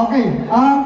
Okay, ang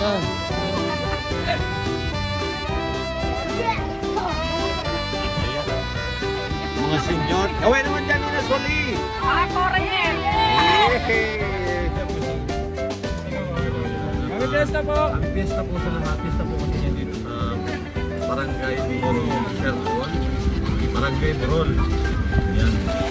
Ayan. Mga senyor. Away naman dyan na soli. Ako rin! Happy pista po. Happy pista po sa lahat. Pista po kasi yan dito sa Barangay Sherton. Barangay Burol. Ayan.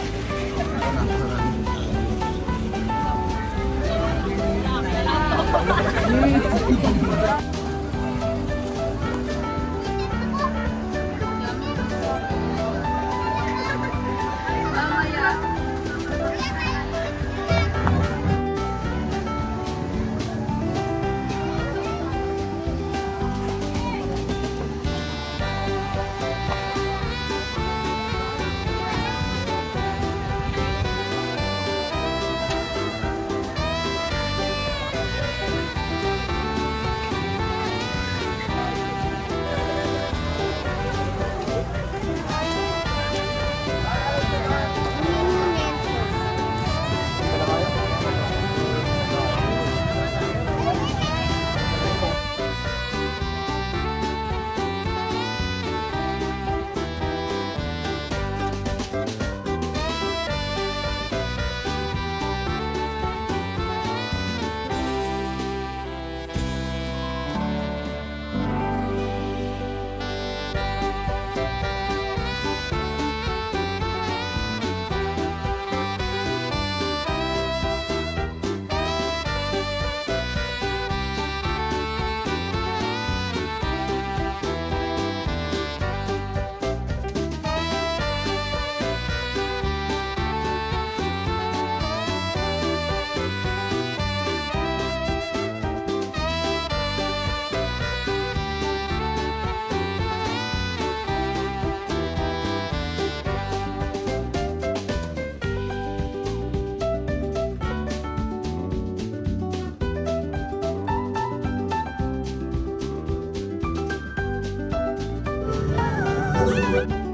Thank.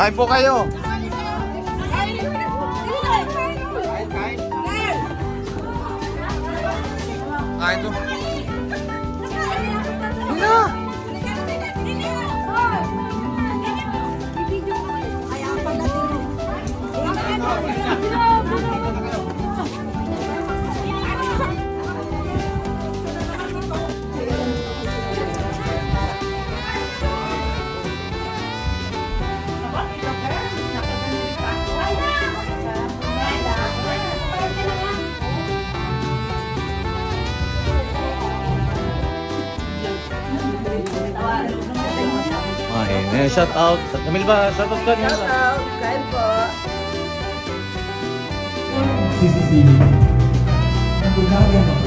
Kain po kayo. Eh, shout out. Emil ba? Shout out ka niya. Kain po. CCTV. Nagunagan ako.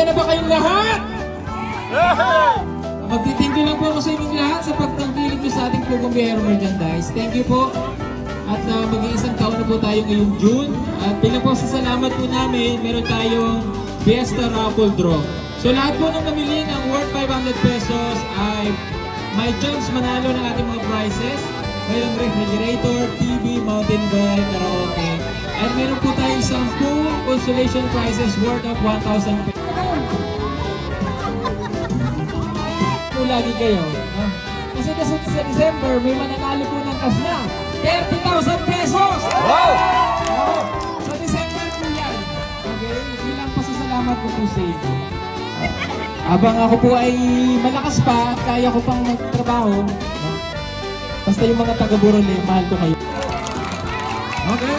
Nandiyan na ba kayong lahat? Magtitingo lang po ako sa inyong lahat sa pagtangkilik nyo sa ating Pugong Biyahero Merchandise. Thank you po. At uh, mag-iisang taon na po tayo ngayong June. At bilang po sa salamat po namin, meron tayong Fiesta Raffle Draw. So lahat po nang namili ng worth 500 pesos ay may chance manalo ng ating mga prizes. Mayroong refrigerator, TV, mountain bike, karaoke. At meron po tayong 10 consolation prizes worth of 1,000 lagi kayo. No? Kasi kasi sa December, may mananalo po ng cash na. 30,000 pesos! Wow! Sa December po yan. Okay? Bilang pasasalamat ko po sa inyo. Habang ako po ay malakas pa at kaya ko pang magtrabaho, no? basta yung mga taga-Burole, mahal ko kayo. Okay?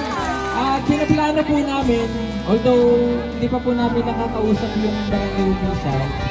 At pinaplano po namin, although hindi pa po namin nakakausap yung barangay official,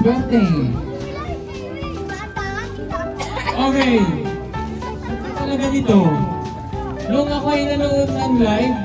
unang naswerte? Okay. Ito talaga dito. Nung ako ay nanood ng live,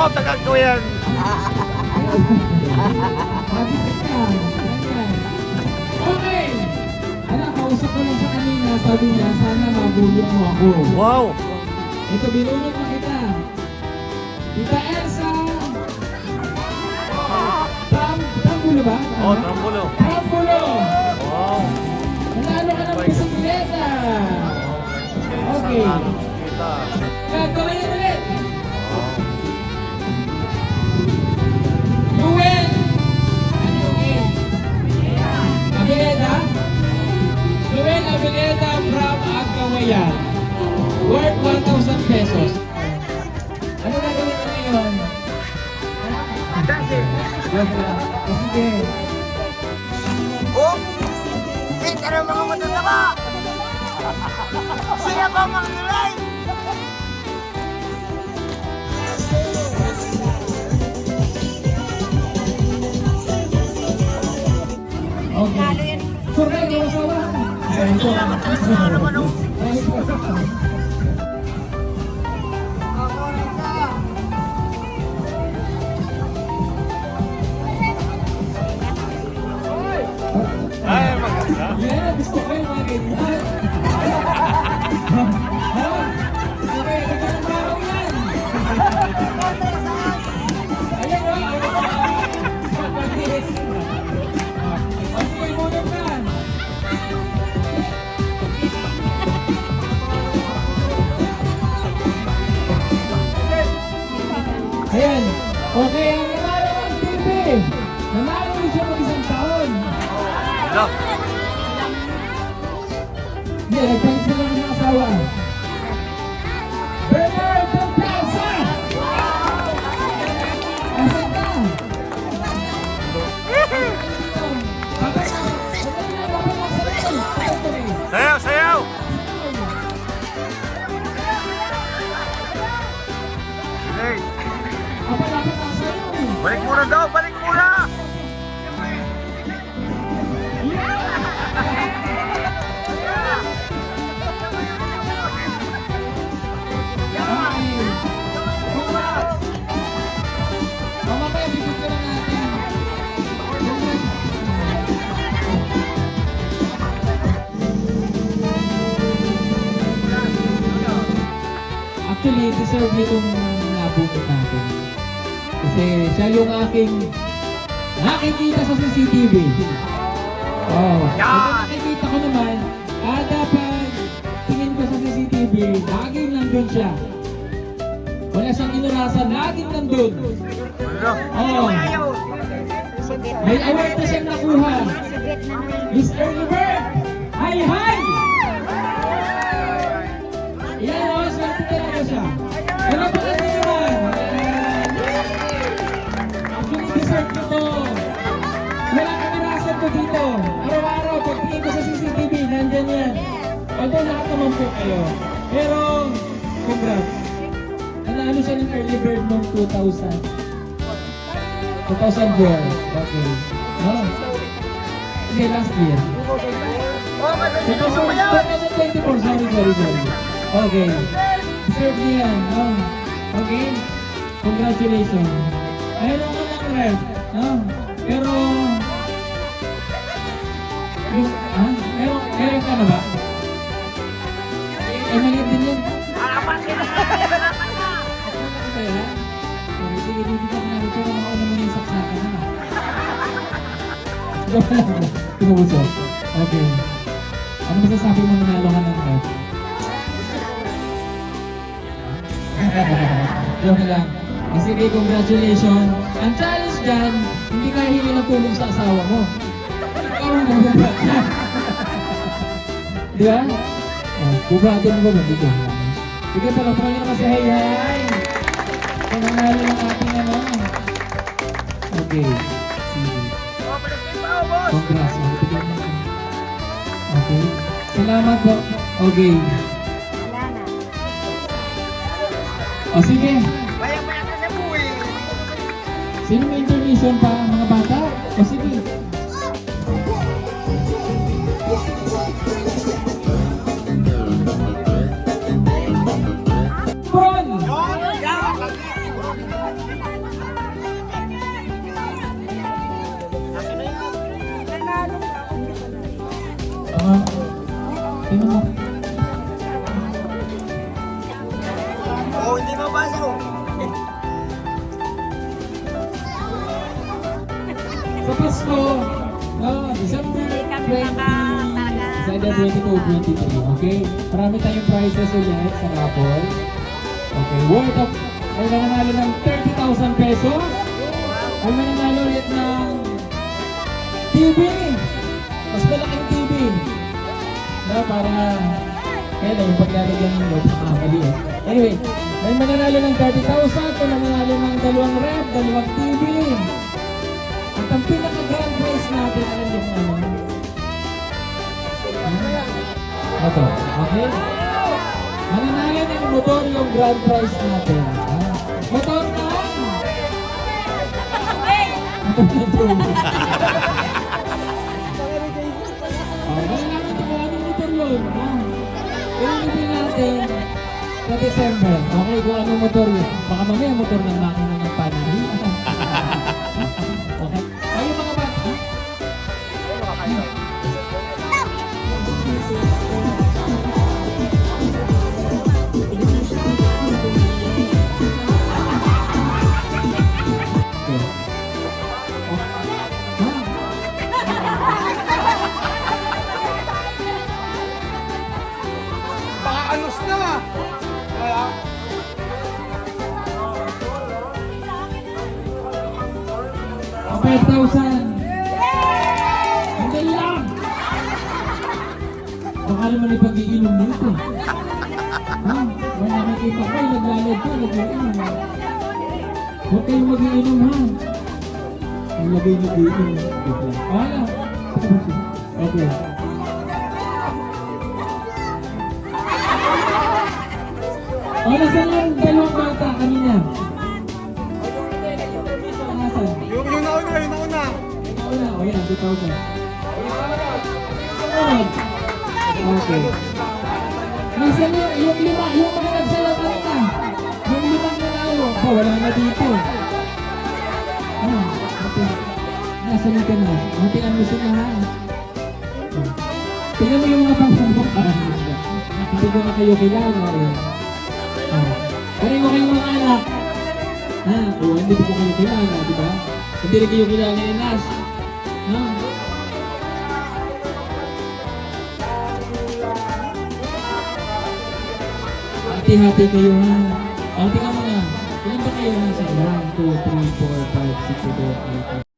Ako, tagag ko yan. Okay. Anak, kausap ko lang siya kanina. Sabi niya, sana mabulong mo ako. Wow. Ito, binulong na kita. Tita Elsa. Tam, tambulo ba? Oh, trambulo. Tambulo. Wow. Nanalo ka ng bisikleta. Okay. Kita. Gagawin ulit. Sige. Oh! Kita ng mga matataba! Sila ba mga nalay? Okay. Survey, di asawa. Sorry po. Sorry po. Ay, Yeah, gusto ko yung mga ganyan. Ha? Okay, nagkaroon ba ako yan? Ayan o, ayan o. Kapatid. Okay, muna ka. Ayan. Okay, ang nanalo ng TV. Nanalo siya mag isang taon. Hello. Dapat na, dapat na sa rin. Dapat na rin. Sayaw, sayaw! Hey, Dapat, dapat na sa rin. balik muna daw, balik deserve nitong nabunod natin. Kasi siya yung aking nakikita sa CCTV. Oh, ito nakikita ko naman, kada pag tingin ko sa CCTV, laging nandun siya. Wala siyang inurasan, laging nandun. Oh, may award na siyang nakuha. Miss Early Bird! Hi, hi! Yan o, swerte talaga siya. Nandyan yan. Although lahat naman po kayo. Pero, congrats. Nanalo siya ng early bird noong 2000. 2004. Okay. No? Hindi, last year. 2024, sorry, sorry, sorry. Okay. Deserve niya yan. No? Okay? Congratulations. Ayun lang lang, Rev. No? Pero, yung, ha? Meron, meron ka na ba? Eh, maliit din yan. Kaya, oh, sige, bibigyan ko namin. Pero makauna mo na yung saksakan na. Joke lang. Pinuuso. Okay. Ano masasabi mo nanalo ka ng Rev? Joke lang. Sige, congratulations. Ang challenge dyan, hindi ka hihingi ng tulong sa asawa mo. Ikaw ang mabubat. Di ba? Oh, bubatin mo ba? Dito. Sige, palapakal nyo naman si Hey Hey. Kung nanalo ng ating ano. Okay. Sige. Congrats. Oh, bigyan mo na. Okay. Salamat po. Okay. O sige. Bayang-bayang ka sa buhay! Sino may intermission pa, mga bata? Oh, hindi mabasa oh! Sa Pasko, no, December 20, December 22, 23, okay? Marami tayong prizes ulit sa raffle. Okay, worth of, ay mananalo ng 30,000 pesos. Ay mananalo ulit ng TV. Mas malaking TV. Na para, kaya lang yung paglalagyan ng loob, ah, mali eh. Anyway, may mananalo ng 30,000, may mananalo ng dalawang rep, dalawang TV. At ang pinaka-grand prize natin, alam niyo kung ano? ano? Ito, okay? Mananalo ng motor yung grand prize natin. Ah, motor na! Motor na po. Mananalo ng motor yun. Ah, Ilagay natin December. Okay, kung anong motor yun. Baka mamaya motor ng makina Wala nakikita ko, naglalad ka, nag-iinom. Huwag kayong mag-iinom ha. Ang lagay nag-iinom. Wala. Okay. O, nasan yung dalawang bata kanina? Nasaan? yung, yung nauna, yung nauna. Wala, o yan, 2,000. Sunod. Okay. Nasa yung, yung lima, yung mga nagsala kanina. Yung limang nanalo. Ba, wala na dito. Ah, okay. Nasa na ka na? Matingan mo sila ha. Ah. Tingnan mo yung mga pamamukhaan. Hindi ko na kayo kilala eh. Ah. Pareho kayong mga anak. Ha? O, hindi ko kayo kilala, di ba? Hindi rin kayo kilala ni Nas. Ha? Hati-hati kayo ha. O, tingnan mo na. Ilan ba kayo nasa 1, 2, 3, 4, 5, 6, 7, 8, 9,